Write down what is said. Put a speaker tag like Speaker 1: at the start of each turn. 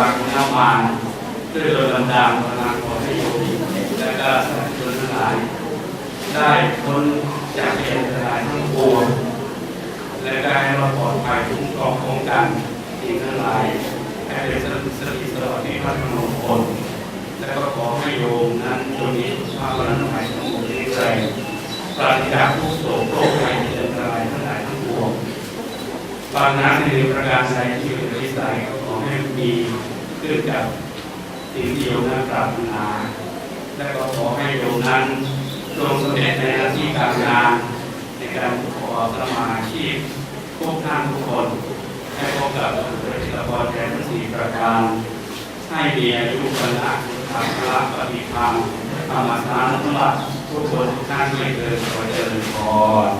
Speaker 1: านด้วยโดยบันดาลพลังของให้โยมและก็สาธุชนทั้งหลาย ได้พ้นจากเหตุร้ายทั้งปวงและได้ให้เราปลอดภัยคุ้มครองป้องกันสิ่งทั้งหลายให้เป็นสติสติสลอดที่พระมงคลและก็ขอให้โยมนั้นจงมีสุขภาพร่างกายสมบูรณ์แข็งแรงปราศจากทุกโศกโรคภัยอันตรายทั้งหลายทั้งปวงบางนั้นในประการใดที่อยู่ในวิสัยก็ ขึ้นกับสิ่งที่โยมนั้นปรารถนา และก็ขอให้โยมนั้นจงสำเร็จในหน้าที่การงานในการขอสมาชีพทุกท่านทุกคน ให้พบกับสุริยพรแทนสีประการ ให้มีอายุวันละธรรมะปฏิธรรมธรรมทานทั้งหลักทุกคนทุกท่านไม่เกินขอเจริญพร